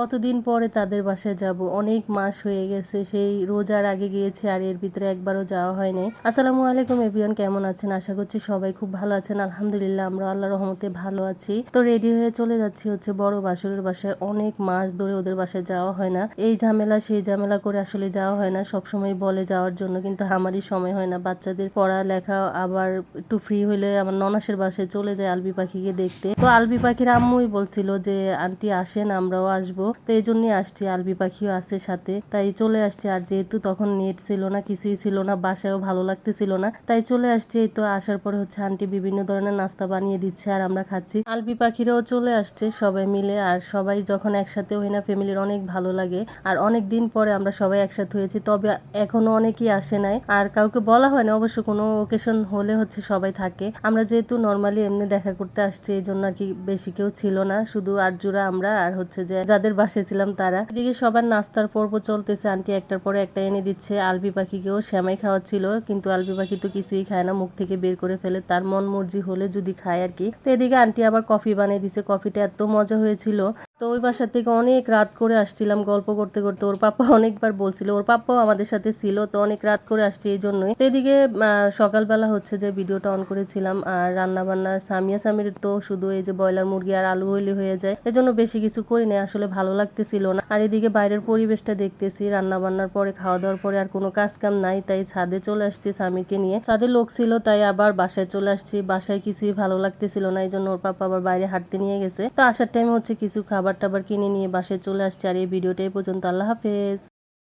কতদিন পরে তাদের বাসায় যাব? অনেক মাস হয়ে গেছে, সেই রোজার আগে গিয়েছি আর এর ভিতরে একবারও যাওয়া হয় নাই। আসসালামু আলাইকুম এভরিওয়ান, কেমন আছেন? আশা করছি সবাই খুব ভালো আছেন। আলহামদুলিল্লাহ, আমরা আল্লাহ রহমতে ভালো আছি। তো রেডি হয়ে চলে যাচ্ছি হচ্ছে বড় বাসুরের বাসায়। অনেক মাস ধরে ওদের বাসায় যাওয়া হয় না। এই ঝামেলা, সেই ঝামেলা করে আসলে যাওয়া হয় না। সব সময় বলে যাওয়ার জন্য কিন্তু আমারই সময় হয় না। বাচ্চাদের পড়া লেখা আবার একটু ফ্রি হইলে আমার ননাসের বাসায় চলে যায় আলবি পাখিকে দেখতে। তো আলবি পাখির আম্মুই বলছিল যে, আন্টি আসেন, আমরাও আসব। তো এই জন্যই আসছি আলবি পাখিও আছে সাথে। তাই চলে আসছি, আর যেহেতু তখন নেট ছিল না, কিছুই ছিল না, বাসায়ও ভালো লাগতেছিল না, তাই চলে আসছি। এই তো আসার পরে হচ্ছে আন্টি বিভিন্ন ধরনের নাস্তা বানিয়ে দিচ্ছে আর আমরা খাচ্ছি। আলবি পাখিরাও চলে আসছে সবাই মিলে, আর সবাই যখন একসাথে হই না ফ্যামিলির অনেক ভালো লাগে। আর অনেক দিন পরে আমরা সবাই একসাথে হয়েছি, তবে এখনও অনেকেই আসে নাই। আর কাউকে বলা হয় না, অবশ্য কোনো ওকেশন হলে হচ্ছে সবাই থাকে। আমরা যেহেতু নর্মালি এমনি দেখা করতে আসছি, এই জন্য আর কি বেশি কেউ ছিল না, শুধু আটজোড়া আমরা, আর হচ্ছে যে যাদের বাসায় ছিলাম তারা। এদিকে সবার নাস্তার পর্ব চলতেছে। আন্টি একটার পরে একটা এনে দিচ্ছে। আলবি পাখিকেও শ্যামাই ছিল কিন্তু আলবি পাখি তো কিছুই খায় না। মুখ থেকে বের করে ফেলে। তার মন মর্জি হলে যদি খায় আর কি। তো এদিকে আন্টি আবার কফি বানিয়ে দিছে। কফিটা এত মজা হয়েছিল। তো ওই বাসা থেকে অনেক রাত করে আসছিলাম গল্প করতে করতে। ওর পাপ্পা অনেকবার বলছিল, ওর পাপ্পাও আমাদের সাথে ছিল, তো অনেক রাত করে আসছি এই জন্যই। তো এদিকে সকালবেলা হচ্ছে যে ভিডিওটা অন করেছিলাম, আর রান্না বান্না সামিয়া সামির তো শুধু এই যে ব্রয়লার মুরগি আর আলু হইলে হয়ে যায়, এজন্য বেশি কিছু করি না আসলে ভালো লাগতেছিল না। আর এদিকে বাইরের পরিবেশটা দেখতেছি রান্না বান্নার পরে খাওয়া দাওয়ার পরে আর কোনো কাজ কাম নাই, তাই ছাদে চলে আসছি স্বামীকে নিয়ে। ছাদে লোক ছিল, তাই আবার বাসায় চলে আসছি, বাসায় কিছুই ভালো লাগতেছিল না এই জন্য ওর পাপ্পা আবার বাইরে হাঁটতে নিয়ে গেছে। তো আসার টাইমে হচ্ছে কিছু খাবার টাবার কিনে নিয়ে বাসে চলে আসছে। আর এই ভিডিওটাই পর্যন্ত। আল্লাহ হাফেজ।